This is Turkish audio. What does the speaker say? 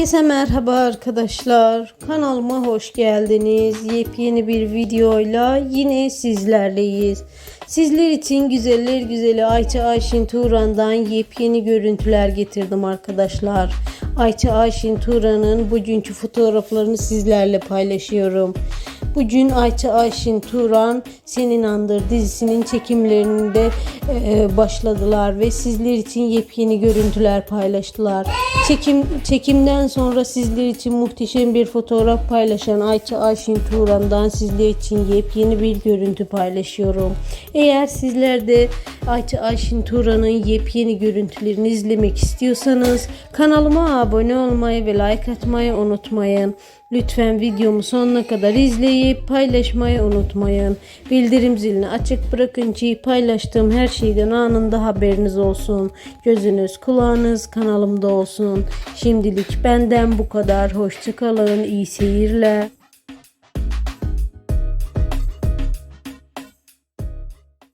Herkese merhaba arkadaşlar. Kanalıma hoş geldiniz. Yepyeni bir videoyla yine sizlerleyiz. Sizler için güzeller güzeli Ayça Ayşin Turan'dan yepyeni görüntüler getirdim arkadaşlar. Ayça Ayşin Turan'ın bugünkü fotoğraflarını sizlerle paylaşıyorum. Bugün Ayça Ayşin Turan Senin Andır dizisinin çekimlerinde e, başladılar ve sizler için yepyeni görüntüler paylaştılar. Çekim çekimden sonra sizler için muhteşem bir fotoğraf paylaşan Ayça Ayşin Turan'dan sizler için yepyeni bir görüntü paylaşıyorum. Eğer sizler de Ayça Ayşin Turan'ın yepyeni görüntülerini izlemek istiyorsanız kanalıma abone olmayı ve like atmayı unutmayın. Lütfen videomu sonuna kadar izleyip paylaşmayı unutmayın. Bildirim zilini açık bırakın ki paylaştığım her şeyden anında haberiniz olsun. Gözünüz kulağınız kanalımda olsun. Şimdilik benden bu kadar. Hoşçakalın. iyi seyirler.